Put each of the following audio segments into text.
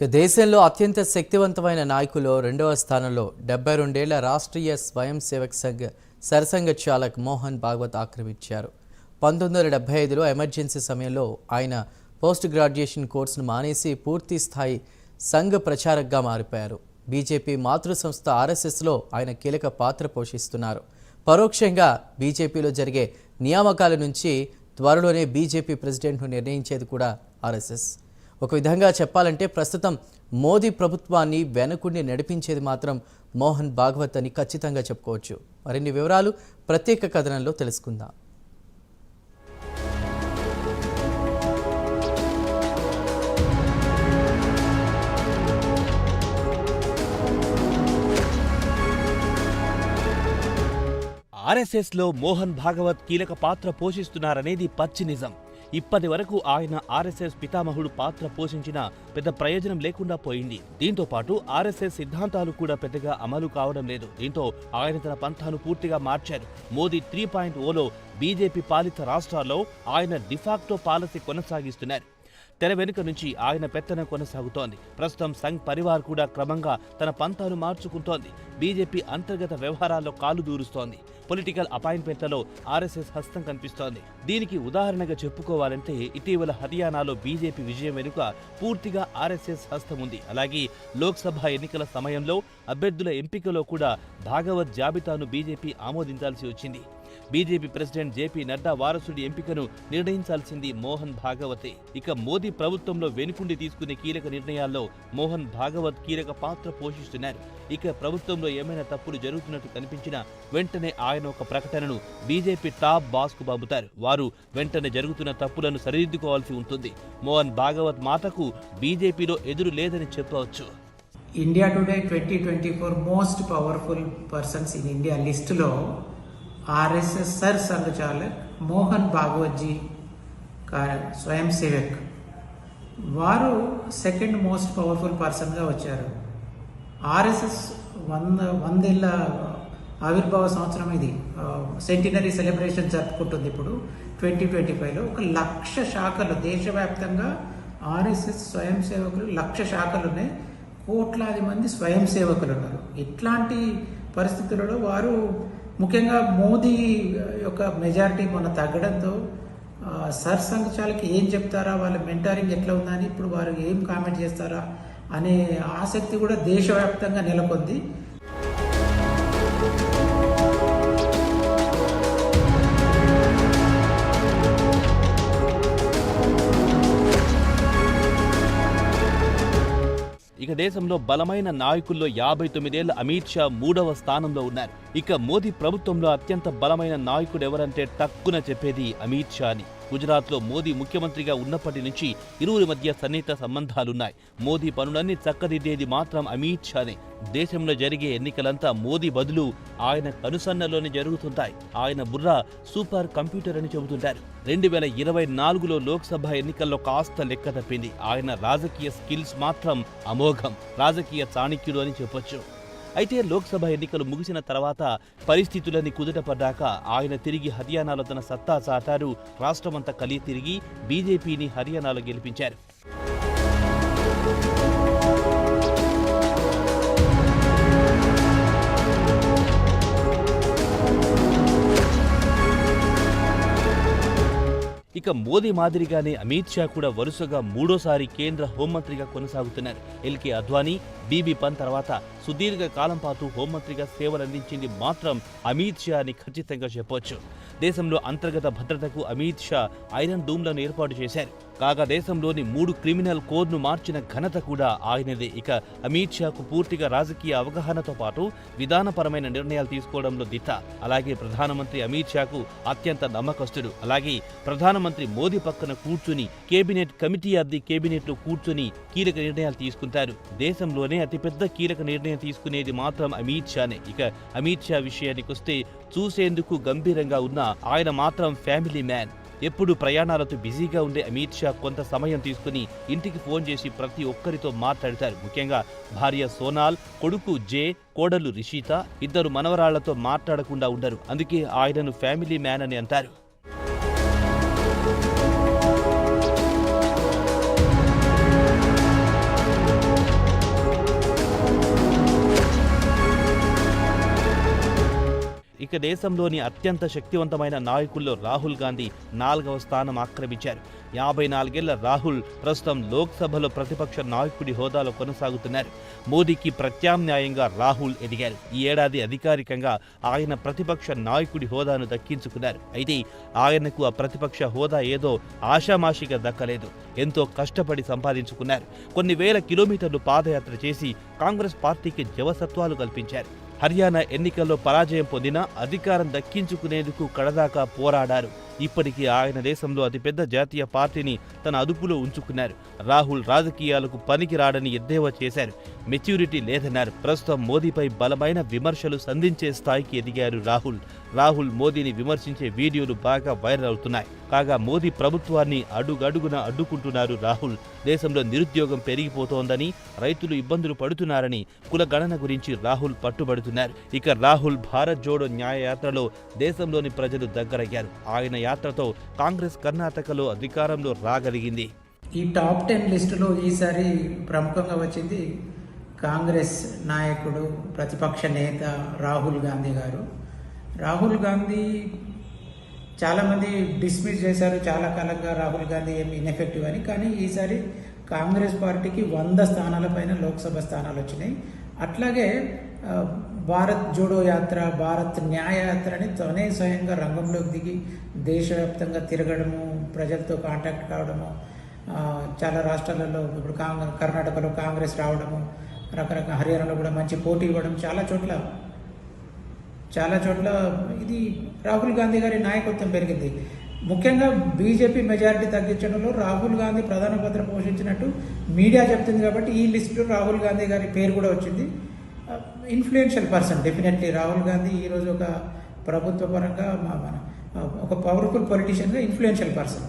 ఇక దేశంలో అత్యంత శక్తివంతమైన నాయకులు రెండవ స్థానంలో డెబ్బై రెండేళ్ళ రాష్ట్రీయ స్వయం సేవక్ సంఘ్ సరసంఘ చాలక్ మోహన్ భాగవత్ ఆక్రమించారు. పంతొమ్మిది వందల డెబ్బై ఐదులో ఎమర్జెన్సీ సమయంలో ఆయన పోస్ట్ గ్రాడ్యుయేషన్ కోర్సును మానేసి పూర్తి స్థాయి సంఘ ప్రచారక్గా మారిపోయారు. బీజేపీ మాతృ సంస్థ ఆర్ఎస్ఎస్లో ఆయన కీలక పాత్ర పోషిస్తున్నారు. పరోక్షంగా బీజేపీలో జరిగే నియామకాల నుంచి త్వరలోనే బీజేపీ ప్రెసిడెంట్ను నిర్ణయించేది కూడా ఆర్ఎస్ఎస్. ఒక విధంగా చెప్పాలంటే ప్రస్తుతం మోదీ ప్రభుత్వాన్ని వెనకుండి నడిపించేది మాత్రం మోహన్ భాగవత్ అని ఖచ్చితంగా చెప్పుకోవచ్చు. మరిన్ని వివరాలు ప్రత్యేక కథనంలో తెలుసుకుందాం. ఆర్ఎస్ఎస్లో మోహన్ భాగవత్ కీలక పాత్ర పోషిస్తున్నారనేది పచ్చి నిజం. ఇప్పటి వరకు ఆయన ఆర్ఎస్ఎస్ పితామహుడు పాత్ర పోషించిన పెద్ద ప్రయోజనం లేకుండా పోయింది. దీంతో పాటు ఆర్ఎస్ఎస్ సిద్ధాంతాలు కూడా పెద్దగా అమలు కావడం లేదు. దీంతో ఆయన తన పంథాను పూర్తిగా మార్చారు. మోదీ త్రీ పాయింట్ ఓలో బీజేపీ పాలిత రాష్ట్రాల్లో ఆయన డిఫాక్టో పాలసీ కొనసాగిస్తున్నారు. తెర వెనుక నుంచి ఆయన పెత్తనం కొనసాగుతోంది. ప్రస్తుతం సంఘ్ పరివార్ కూడా క్రమంగా తన పంతాను మార్చుకుంటోంది. బీజేపీ అంతర్గత వ్యవహారాల్లో కాలు దూరుస్తోంది. పొలిటికల్ అపాయింట్మెంట్లలో ఆర్ఎస్ఎస్ హస్తం కనిపిస్తోంది. దీనికి ఉదాహరణగా చెప్పుకోవాలంటే ఇటీవల హర్యానాలో బీజేపీ విజయం వెనుక పూర్తిగా ఆర్ఎస్ఎస్ హస్తం ఉంది. అలాగే లోక్సభ ఎన్నికల సమయంలో అభ్యర్థుల ఎంపికలో కూడా భాగవత్ జాబితాను బీజేపీ ఆమోదించాల్సి వచ్చింది. బీజేపీ ప్రెసిడెంట్ జేపీ నడ్డా వారసుడి ఎంపికను నిర్ణయించాల్సింది మోహన్ భాగవతే. ఇక మోదీ ప్రభుత్వంలో వెనుకుండి తీసుకునే కీలక నిర్ణయాల్లో మోహన్ భాగవత్ కీలక పాత్ర పోషిస్తున్నారు. ఇక ప్రభుత్వంలో ఏమైనా తప్పులు జరుగుతున్నట్టు కనిపించినా వెంటనే ఆయన ఒక ప్రకటనను బీజేపీ టాప్ బాస్కు పంపుతారు. వారు వెంటనే జరుగుతున్న తప్పులను సరిదిద్దుకోవాల్సి ఉంటుంది. మోహన్ భాగవత్ మాటకు బీజేపీలో ఎదురు లేదని చెప్పవచ్చు. India today twenty twenty four most powerful persons in India లిస్టులో RSS Sarsanghchalak Mohan భాగవత్జీ Swayamsevak. వారు సెకండ్ మోస్ట్ పవర్ఫుల్ పర్సన్గా వచ్చారు. ఆర్ఎస్ఎస్ వంద వందేళ్ళ ఆవిర్భావ సంవత్సరం ఇది. సెంటినరీ సెలబ్రేషన్ జరుపుకుంటుంది ఇప్పుడు. ట్వంటీ ట్వంటీ ఫైవ్లో ఒక లక్ష శాఖలు దేశవ్యాప్తంగా ఆర్ఎస్ఎస్ స్వయం సేవకులు లక్ష శాఖలు ఉన్నాయి కోట్లాది మంది స్వయం సేవకులు ఉన్నారు. ఇట్లాంటి పరిస్థితులలో వారు ముఖ్యంగా మోదీ యొక్క మెజారిటీ మొన్న తగ్గడంతో సర్ సంఘచాలకి ఏం చెప్తారా? వాళ్ళ మెంటారింగ్ ఎట్లా ఉందని ఇప్పుడు వారు ఏం కామెంట్ చేస్తారా? అనే ఆసక్తి కూడా దేశవ్యాప్తంగా నెలకొంది. ఇక దేశంలో బలమైన నాయకుల్లో యాభై తొమ్మిదేళ్ళ అమిత్ షా మూడవ స్థానంలో ఉన్నారు. ఇక మోదీ ప్రభుత్వంలో అత్యంత బలమైన నాయకుడు ఎవరంటే టక్కున చెప్పేది అమిత్ షా గుజరాత్లో మోదీ ముఖ్యమంత్రిగా ఉన్నప్పటి నుంచి ఇరువురి మధ్య సన్నిహిత సంబంధాలున్నాయి. మోదీ పనులన్నీ చక్కదిద్దేది మాత్రం అమిత్ షానే. దేశంలో జరిగే ఎన్నికలంతా మోదీ బదులు ఆయన కనుసన్నలోనే జరుగుతుంటాయి. ఆయన బుర్ర సూపర్ కంప్యూటర్ అని చెబుతుంటారు. రెండు వేల ఇరవై నాలుగులో లోక్సభ ఎన్నికల్లో కాస్త లెక్క తప్పింది. ఆయన రాజకీయ స్కిల్స్ మాత్రం అమోఘం. రాజకీయ చాణిక్యుడు అని చెప్పొచ్చు. అయితే లోక్సభ ఎన్నికలు ముగిసిన తర్వాత పరిస్థితులన్నీ కుదుటపడ్డాక ఆయన తిరిగి హర్యానాలో తన సత్తా చాటారు. రాష్ట్రమంతా కలిగి తిరిగి బీజేపీని హర్యానాలో గెలిపించారు. ఇక మోదీ మాదిరిగానే అమిత్ షా కూడా వరుసగా మూడోసారి కేంద్ర హోంమంత్రిగా కొనసాగుతున్నారు. ఎల్కే అద్వానీ బీబీ పన్ తర్వాత సుదీర్ఘ కాలం పాటు హోంమంత్రిగా సేవలందించింది మాత్రం అమిత్ షా అని ఖచ్చితంగా చెప్పొచ్చు. దేశంలో అంతర్గత భద్రతకు అమిత్ షా ఐరన్ డూమ్లను ఏర్పాటు చేశారు. కాగా దేశంలోని మూడు క్రిమినల్ కోడ్ను మార్చిన ఘనత కూడా ఆయనదే. ఇక అమిత్ షాకు పూర్తిగా రాజకీయ అవగాహనతో పాటు విధానపరమైన నిర్ణయాలు తీసుకోవడంలో దిట్ట. అలాగే ప్రధానమంత్రి అమిత్ షాకు అత్యంత నమ్మకస్తుడు. అలాగే ప్రధానమంత్రి మోదీ పక్కన కూర్చుని కేబినెట్ కమిటీ అద్దె కేబినెట్లో కూర్చుని కీలక నిర్ణయాలు తీసుకుంటారు. దేశంలోనే అతిపెద్ద కీలక నిర్ణయం తీసుకునేది మాత్రం అమిత్ షానే. ఇక అమిత్ షా విషయానికి వస్తే చూసేందుకు గంభీరంగా ఉన్న ఆయన మాత్రం ఫ్యామిలీ మ్యాన్. ఎప్పుడు ప్రయాణాలతో బిజీగా ఉండే అమిత్ షా కొంత సమయం తీసుకుని ఇంటికి ఫోన్ చేసి ప్రతి ఒక్కరితో మాట్లాడతారు. ముఖ్యంగా భార్య సోనాల్ కొడుకు జే కోడలు రిషిత ఇద్దరు మనవరాళ్ళతో మాట్లాడకుండా ఉండరు. అందుకే ఆయనను ఫ్యామిలీ మ్యాన్ అని అంటారు. ఇక దేశంలోని అత్యంత శక్తివంతమైన నాయకుల్లో రాహుల్ గాంధీ నాలుగవ స్థానం ఆక్రమించారు. యాభై నాలుగేళ్ళ రాహుల్ ప్రస్తుతం లోక్సభలో ప్రతిపక్ష నాయకుడి హోదాలో కొనసాగుతున్నారు. మోదీకి ప్రత్యామ్నాయంగా రాహుల్ ఎదిగారు. ఈ ఏడాది అధికారికంగా ఆయన ప్రతిపక్ష నాయకుడి హోదాను దక్కించుకున్నారు. అయితే ఆయనకు ఆ ప్రతిపక్ష హోదా ఏదో ఆషామాషిగా దక్కలేదు. ఎంతో కష్టపడి సంపాదించుకున్నారు. కొన్ని వేల కిలోమీటర్లు పాదయాత్ర చేసి కాంగ్రెస్ పార్టీకి జవసత్వాలు కల్పించారు. హర్యానా ఎన్నికల్లో పరాజయం పొందినా అధికారం దక్కించుకునేందుకు కడదాకా పోరాడారు. ఇప్పటికీ ఆయన దేశంలో అతిపెద్ద జాతీయ పార్టీని తన అదుపులో ఉంచుకున్నారు. రాహుల్ రాజకీయాలకు పనికి రాడని ఎద్దేవా చేశారు. మెచ్యూరిటీ లేదన్నారు. ప్రస్తుతం మోదీపై బలమైన విమర్శలు సంధించే స్థాయికి ఎదిగారు రాహుల్. రాహుల్ మోదీని విమర్శించే వీడియోలు బాగా వైరల్ అవుతున్నాయి. కాగా మోదీ ప్రభుత్వాన్ని అడుగడుగున అడ్డుకుంటున్నారు రాహుల్. దేశంలో నిరుద్యోగం పెరిగిపోతోందని రైతులు ఇబ్బందులు పడుతున్నారని కుల గణన గురించి రాహుల్ పట్టుబడుతున్నారు. ఇక రాహుల్ భారత్ జోడో న్యాయయాత్రలో దేశంలోని ప్రజలు దగ్గరయ్యారు. ఆయన యాత్రతో కాంగ్రెస్ కర్ణాటకలో అధికారంలో రాగలిగింది. ఈ టాప్ టెన్ లిస్టులో ఈసారి ప్రముఖంగా వచ్చింది కాంగ్రెస్ నాయకుడు ప్రతిపక్ష నేత రాహుల్ గాంధీ గారు. రాహుల్ గాంధీ చాలామంది డిస్మిస్ చేశారు చాలా కాలంగా రాహుల్ గాంధీ ఏమి ఇన్ఎఫెక్టివ్ అని. కానీ ఈసారి కాంగ్రెస్ పార్టీకి వంద స్థానాల పైన లోక్సభ స్థానాలు వచ్చినాయి. అట్లాగే భారత్ జోడో యాత్ర భారత్ న్యాయ యాత్ర అని తనే స్వయంగా రంగంలోకి దిగి దేశవ్యాప్తంగా తిరగడము ప్రజలతో కాంటాక్ట్ కావడము చాలా రాష్ట్రాలలో ఇప్పుడు కాంగ్రెస్ కర్ణాటకలో కాంగ్రెస్ రావడము రకరకాల హర్యానాలో కూడా మంచి పోటీ ఇవ్వడం చాలా చోట్ల చాలా చోట్ల ఇది రాహుల్ గాంధీ గారి నాయకత్వం పెరిగింది. ముఖ్యంగా బీజేపీ మెజారిటీ తగ్గించడంలో రాహుల్ గాంధీ ప్రధాన పాత్ర పోషించినట్టు మీడియా చెప్తుంది కాబట్టి ఈ లిస్టులో రాహుల్ గాంధీ గారి పేరు కూడా వచ్చింది. Influential person definitely Rahul Gandhi ఈరోజు ఒక ప్రభుత్వ పరంగా మా- మన ఒక పవర్ఫుల్ పొలిటీషియన్గా ఇన్ఫ్లుయెన్షియల్ పర్సన్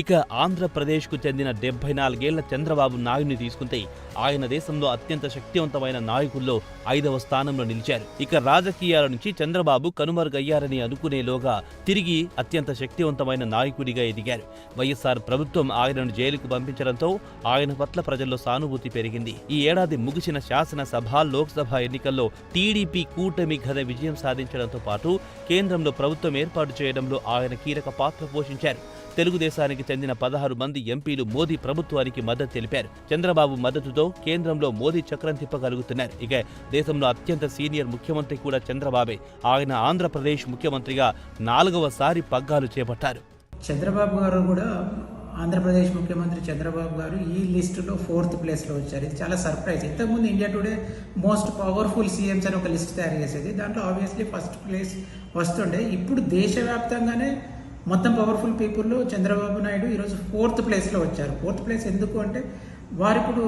ఇక ఆంధ్రప్రదేశ్కు చెందిన డెబ్బై నాలుగేళ్ళ చంద్రబాబు నాయుడిని తీసుకుంటే ఆయన దేశంలో అత్యంత శక్తివంతమైన నాయకుల్లో ఐదవ స్థానంలో నిలిచారు. ఇక రాజకీయాల నుంచి చంద్రబాబు కనుమరుగయ్యారని అనుకునేలోగా తిరిగి అత్యంత శక్తివంతమైన నాయకుడిగా ఎదిగారు. వైఎస్ఆర్ ప్రభుత్వం ఆయనను జైలుకు పంపించడంతో ఆయన పట్ల ప్రజల్లో సానుభూతి పెరిగింది. ఈ ఏడాది ముగిసిన శాసనసభ లోక్సభ ఎన్నికల్లో టీడీపీ కూటమి ఘన విజయం సాధించడంతో పాటు కేంద్రంలో ప్రభుత్వం ఏర్పాటు చేయడంలో ఆయన కీలక పాత్ర పోషించారు. తెలుగుదేశానికి చెందిన పదహారు మంది ఎంపీలు మోదీ ప్రభుత్వానికి మద్దతు తెలిపారు. చంద్రబాబు మద్దతుతో కేంద్రంలో మోదీ చక్రం తిప్పగలుగుతున్నారు. ఇక దేశంలో అత్యంత సీనియర్ ముఖ్యమంత్రి కూడా చంద్రబాబే. ఆయన ఆంధ్రప్రదేశ్ ముఖ్యమంత్రిగా నాలుగవసారి పగ్గాలు చేపట్టారు. చంద్రబాబు గారు కూడా ఆంధ్రప్రదేశ్ ముఖ్యమంత్రి చంద్రబాబు గారు ఈ లిస్టులో ఫోర్త్ ప్లేస్లో వచ్చారు. ఇది చాలా సర్ప్రైజ్. ఇంతకుముందు India today most powerful CMs అని ఒక లిస్ట్ తయారు చేసేది. దాంట్లో ఆబ్వియస్లీ ఫస్ట్ ప్లేస్ వస్తుండే. ఇప్పుడు దేశవ్యాప్తంగానే మొత్తం పవర్ఫుల్ పీపుల్లో చంద్రబాబు నాయుడు ఈరోజు ఫోర్త్ ప్లేస్లో వచ్చారు. ఫోర్త్ ప్లేస్ ఎందుకు అంటే వారు ఇప్పుడు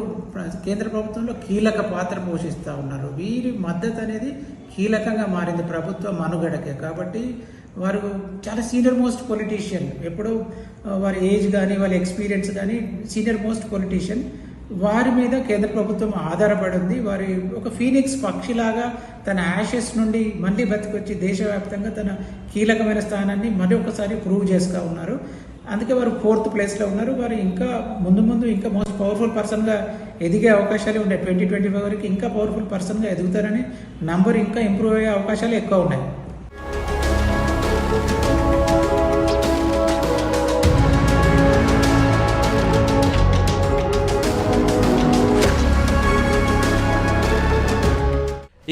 కేంద్ర ప్రభుత్వంలో కీలక పాత్ర పోషిస్తూ ఉన్నారు. వీరి మద్దతు అనేది కీలకంగా మారింది ప్రభుత్వ మనుగడకే. కాబట్టి వారు చాలా సీనియర్ మోస్ట్ పొలిటీషియన్ ఎప్పుడూ వారి ఏజ్ కానీ వాళ్ళ ఎక్స్పీరియన్స్ కానీ సీనియర్ మోస్ట్ పొలిటీషియన్ వారి మీద కేంద్ర ప్రభుత్వం ఆధారపడింది వారి ఒక ఫీనిక్స్ పక్షిలాగా తన యాషెస్ నుండి మళ్ళీ బతికొచ్చి దేశవ్యాప్తంగా తన కీలకమైన స్థానాన్ని మరొకసారి ప్రూవ్ చేసుకా ఉన్నారు. అందుకే వారు ఫోర్త్ ప్లేస్లో ఉన్నారు. వారు ఇంకా ముందు ముందు ఇంకా మోస్ట్ పవర్ఫుల్ పర్సన్గా ఎదిగే అవకాశాలు ఉన్నాయి. ట్వంటీ ట్వంటీ ఫైవ్ వరకు ఇంకా పవర్ఫుల్ పర్సన్గా ఎదుగుతారని నంబర్ ఇంకా ఇంప్రూవ్ అయ్యే అవకాశాలు ఎక్కువ ఉన్నాయి.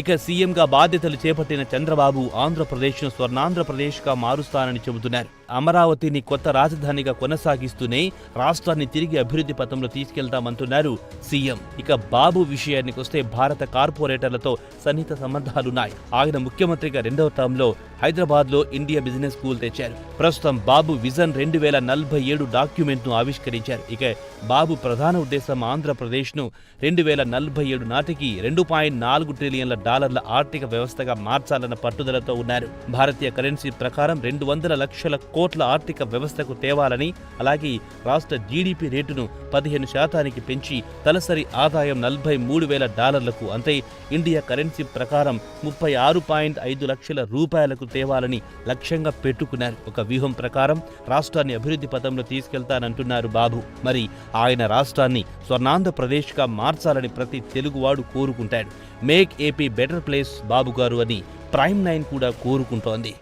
ఇక సీఎంగా బాధ్యతలు చేపట్టిన చంద్రబాబు ఆంధ్రప్రదేశ్ను స్వర్ణాంధ్రప్రదేశ్గా మారుస్తానని చెబుతున్నారు. అమరావతిని కొత్త రాజధానిగా కొనసాగిస్తూనే రాష్ట్రాన్ని తిరిగి అభివృద్ధి పథంలో తీసుకెళ్తామంటున్నారు సీఎం. ఇక బాబు విషయానికి వస్తే భారత కార్పొరేటర్లతో సన్నిహిత సంబంధాలున్నాయి. ఆయన ముఖ్యమంత్రిగా రెండవ టర్మ్లో హైదరాబాద్లో ఇండియా బిజినెస్ స్కూల్ తెచ్చారు. ప్రస్తుతం బాబు విజన్ రెండు వేల నలభై ఏడు డాక్యుమెంట్ను ఆవిష్కరించారు. ఇక బాబు ప్రధాన ఉద్దేశం ఆంధ్రప్రదేశ్ను రెండు వేల నలభై ఏడు నాటికి రెండు పాయింట్ నాలుగు ట్రిలియన్ల డాలర్ల ఆర్థిక వ్యవస్థగా మార్చాలన్న పట్టుదలతో ఉన్నారు. భారతీయ కరెన్సీ ప్రకారం రెండు వందల లక్షల కోట్ల ఆర్థిక వ్యవస్థకు తేవాలని అలాగే రాష్ట్ర జీడీపీ రేటును పదిహేను శాతానికి పెంచి తలసరి ఆదాయం నలభై మూడు వేల డాలర్లకు అంటే ఇండియా కరెన్సీ ప్రకారం ముప్పై ఆరు పాయింట్ ఐదు లక్షల రూపాయలకు తేవాలని లక్ష్యంగా పెట్టుకున్నారు. ఒక వ్యూహం ప్రకారం రాష్ట్రాన్ని అభివృద్ధి పథంలో తీసుకెళ్తానంటున్నారు బాబు. మరి ఆయన రాష్ట్రాన్ని స్వర్ణాంధ్రప్రదేశ్గా మార్చాలని ప్రతి తెలుగువాడు కోరుకుంటాడు. Make AP better place Babu గారు అని ప్రైమ్ నైన్ కూడా కోరుకుంటోంది.